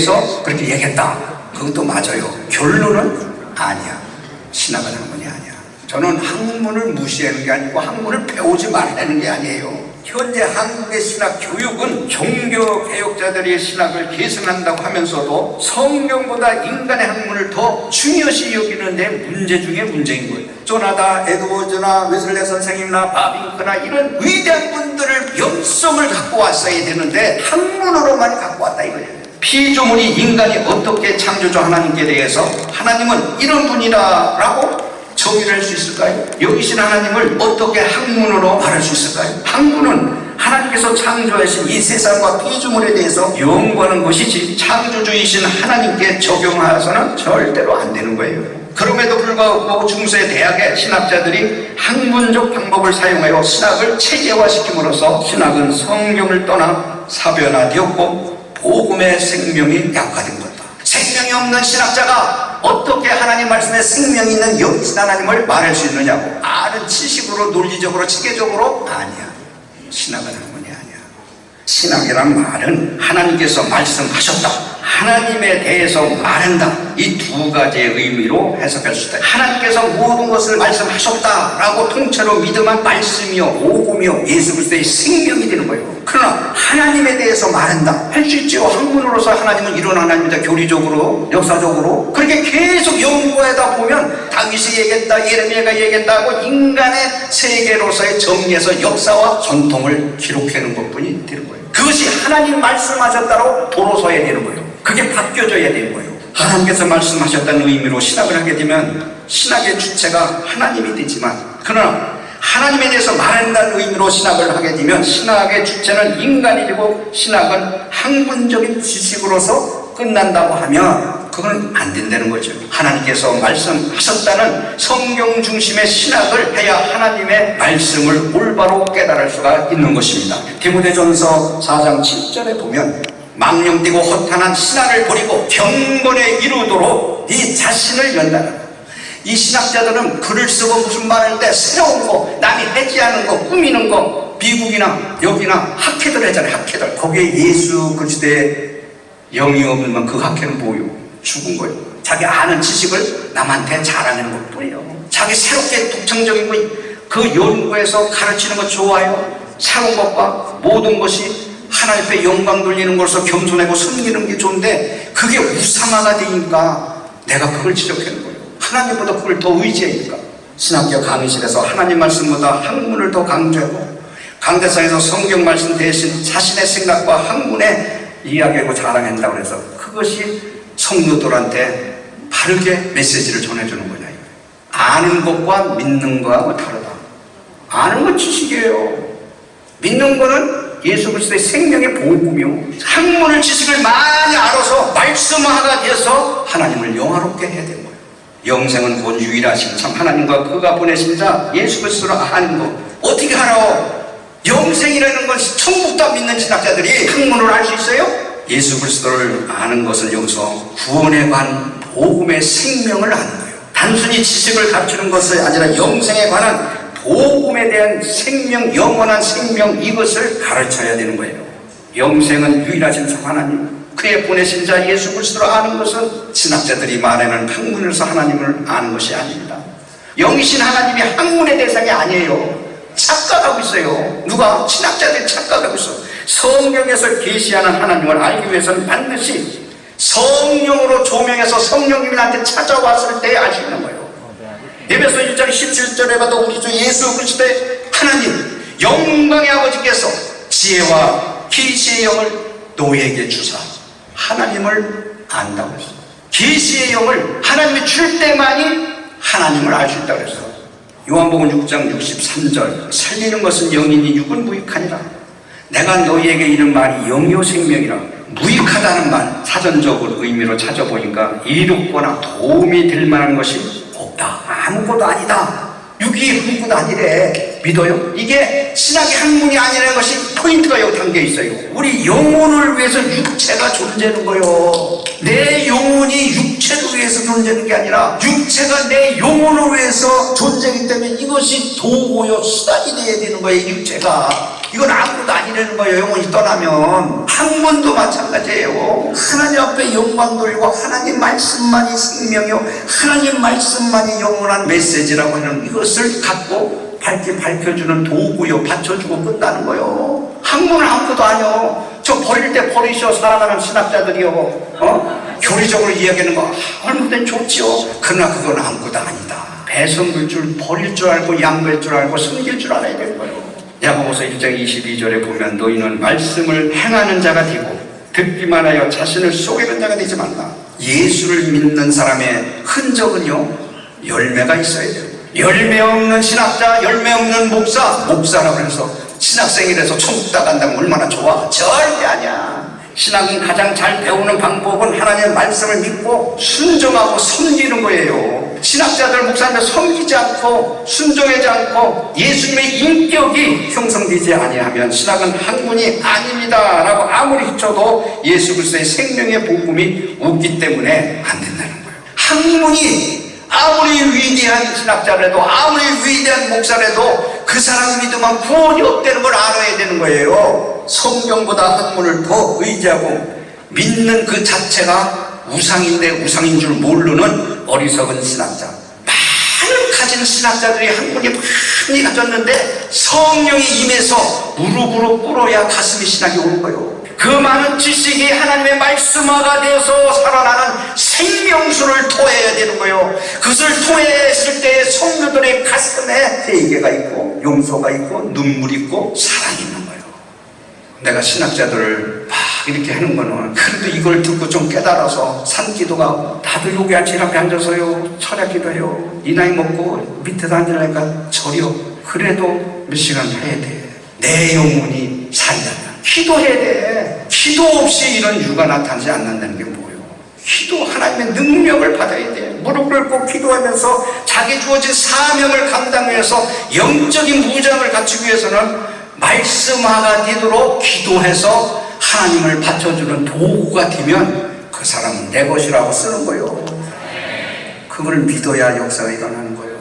대해서 그렇게 얘기했다. 그것도 맞아요. 결론은 아니야. 신학은 학문이 아니야. 저는 학문을 무시하는 게 아니고 학문을 배우지 말라는 게 아니에요. 현재 한국의 신학 교육은 종교 개혁자들의 신학을 계승한다고 하면서도 성경보다 인간의 학문을 더 중요시 여기는 데 문제 중에 문제인 거예요. 조나다 에드워즈나 웨슬레 선생님이나 바빙크나 이런 위대한 분들을 영성을 갖고 왔어야 되는데 학문으로만 갖고 왔다 이거예요. 피조물이 인간이 어떻게 창조주 하나님께 대해서 하나님은 이런 분이다라고 정의를 할 수 있을까요? 여기신 하나님을 어떻게 학문으로 말할 수 있을까요? 학문은 하나님께서 창조하신 이 세상과 피조물에 대해서 연구하는 것이지 창조주이신 하나님께 적용하여서는 절대로 안 되는 거예요. 그럼에도 불구하고 중세 대학의 신학자들이 학문적 방법을 사용하여 신학을 체계화시킴으로써 신학은 성경을 떠나 사변화되었고 복음의 생명이 약화된 거다. 생명이 없는 신학자가 어떻게 하나님 말씀에 생명이 있는 영이신 하나님을 말할 수 있느냐고 아는 지식으로 논리적으로 체계적으로? 아니야. 신학은 학문이 아니야. 신학이란 말은 하나님께서 말씀하셨다 하나님에 대해서 말한다. 이 두 가지의 의미로 해석할 수 있다. 하나님께서 모든 것을 말씀하셨다라고 통째로 믿으면 말씀이요 오금이요 예수 그리스도의 생명이 되는 거예요. 그러나 하나님에 대해서 말한다. 할 수 있지요 학문으로서 하나님은 이런 하나님이다. 교리적으로 역사적으로. 그렇게 계속 연구하다 보면 다윗이 얘기했다 예레미야가 얘기했다 하고 인간의 세계로서의 정리에서 역사와 전통을 기록하는 것뿐이 되는 거예요. 그것이 하나님 말씀하셨다고 도로 서야 되는 거예요 그게 바뀌어져야 되는 거예요 하나님께서 말씀하셨다는 의미로 신학을 하게 되면 신학의 주체가 하나님이 되지만 그러나 하나님에 대해서 말한다는 의미로 신학을 하게 되면 신학의 주체는 인간이 되고 신학은 학문적인 지식으로서 끝난다고 하면 그건 안 된다는 거죠. 하나님께서 말씀하셨다는 성경 중심의 신학을 해야 하나님의 말씀을 올바로 깨달을 수가 있는 것입니다. 디모데전서 4장 7절에 보면 망령되고 허탄한 신학을 버리고 경건에 이루도록 네 자신을 연단하라. 이 신학자들은 글을 쓰고 무슨 말할 때 새로운 거, 남이 해지하는 거, 꾸미는 거, 미국이나 여기나 학회들 하잖아요, 학회들. 거기에 예수 그리스도의 영이 없으면 그 학회는 뭐요? 죽은 거예요. 자기 아는 지식을 남한테 자랑하는 것 뿐이에요. 자기 새롭게 독창적인 거, 그 연구에서 가르치는 거 좋아요. 새로운 것과 모든 것이 하나님 앞에 영광 돌리는 것으로 겸손하고 섬기는 게 좋은데 그게 우상화가 되니까 내가 그걸 지적하는 거예요. 하나님보다 그걸 더 의지하니까 신학교 강의실에서 하나님 말씀보다 학문을 더 강조하고 강대상에서 성경 말씀 대신 자신의 생각과 학문에 이야기하고 자랑한다고 해서 그것이 성도들한테 바르게 메시지를 전해주는 거냐. 아는 것과 믿는 거하고 다르다. 아는 건 지식이에요. 믿는 거는 예수 그리스도의 생명의 복음이요. 학문을 지식을 많이 알아서 말씀화가 되어서 하나님을 영화롭게 해야 되는 거예요. 영생은 곧 유일하신 참 하나님과 그가 보내신 자 예수 그리스도를 아는 것. 어떻게 알아? 영생이라는 건 천국도 안 믿는 신학자들이 학문을 알 수 있어요? 예수 그리스도를 아는 것은 여기서 구원에 관한 복음의 생명을 아는 거예요. 단순히 지식을 갖추는 것이 아니라 영생에 관한 복음에 대한 생명, 영원한 생명 이것을 가르쳐야 되는 거예요. 영생은 유일하신 참 하나님, 그의 보내신 자 예수 그리스도를 아는 것은 신학자들이 말하는 학문에서 하나님을 아는 것이 아닙니다. 영이신 하나님이 학문의 대상이 아니에요. 착각하고 있어요. 누가? 신학자들이 착각하고 있어. 성경에서 계시하는 하나님을 알기 위해서는 반드시 성령으로 조명해서 성령님이 나한테 찾아왔을 때 있는 거예요. 에베소 1장 17절에 봐도 우리 주 예수 그리스도의 하나님 영광의 아버지께서 지혜와 계시의 영을 노예에게 주사 하나님을 안다고 했어요. 계시의 영을 하나님이 줄 때만이 하나님을 알 수 있다고 했어요. 요한복음 6장 63절 살리는 것은 영이니 육은 무익하니라 내가 너희에게 이른 말이 영이요 생명이라 무익하다는 말 사전적으로 의미로 찾아보니까 이롭거나 도움이 될 만한 것이 없다. 아무것도 아니다. 육이 아무것도 아니래. 믿어요? 이게 신학의 학문이 아니라는 것이 포인트가 여기 담겨 있어요. 우리 영혼을 위해서 육체가 존재하는 거예요. 내 존재하는 게 아니라 육체가 내 영혼을 위해서 존재하기 때문에 이것이 도구요 수단이 돼야 되는 거예요 육체가. 이건 아무것도 아니라는 거예요 영혼이 떠나면. 학문도 마찬가지예요. 하나님 앞에 영광 돌리고 하나님 말씀만이 생명이요 하나님 말씀만이 영원한 메시지라고 하는 이것을 갖고 밝게 밝혀주는 도구요 받쳐주고 끝나는 거예요. 학문은 아무것도 아니요. 저 버릴 때 버리셔 살아가는 신학자들이요. 어? 교리적으로 이야기하는 거 아, 얼마든 좋지요? 그러나 그건 아무것도 아니다. 배성물 줄 버릴 줄 알고 양보할 줄 알고 섬길 줄 알아야 되는 거예요. 야고보서 1장 22절에 보면 너희는 말씀을 행하는 자가 되고 듣기만 하여 자신을 속이는 자가 되지 말라. 예수를 믿는 사람의 흔적은요 열매가 있어야 돼요. 열매 없는 신학자 열매 없는 목사 목사라고 해서 신학생이라서 천국 다 간다면 얼마나 좋아? 절대 아니야 신학은 가장 잘 배우는 방법은 하나님의 말씀을 믿고 순종하고 섬기는 거예요. 신학자들, 목사님들 섬기지 않고 순종하지 않고 예수님의 인격이 형성되지 아니하면 신학은 학문이 아닙니다라고 아무리 hit쳐도 예수 그리스도의 생명의 복음이 없기 때문에 안 된다는 거예요. 학문이 아무리 위대한 신학자라도 아무리 위대한 목사라도 그 사람 믿으면 구원이 없다는 걸 알아야 되는 거예요. 성경보다 학문을 더 의지하고 믿는 그 자체가 우상인데 우상인 줄 모르는 어리석은 신학자. 많은 가진 신학자들이 학문이 많이 가졌는데 성령이 임해서 무릎으로 꿇어야 가슴이 신학이 오는 거예요. 그 많은 지식이 하나님의 말씀화가 되어서 살아나는 생명수를 토해야 되는 거예요. 그것을 토해했을 때 성도들의 가슴에 회개가 있고 용서가 있고 눈물이 있고 사랑이 있는 거예요. 내가 신학자들을 막 이렇게 하는 거는 그래도 이걸 듣고 좀 깨달아서 산기도가 다들 여기 앉지 이렇게 앉아서요. 철야 기도해요. 이 나이 먹고 밑에서 앉으려니까 절여 그래도 몇 시간 해야 돼 내 영혼이 살려면. 기도해야 돼 기도 없이 이런 유가 나타나지 않는다는 게 뭐예요 기도 하나님의 능력을 받아야 돼 무릎을 꿇고 기도하면서 자기 주어진 사명을 감당해서 영적인 무장을 갖추기 위해서는 말씀화가 되도록 기도해서 하나님을 받쳐주는 도구가 되면 그 사람은 내 것이라고 쓰는 거예요. 그걸 믿어야 역사가 일어나는 거예요.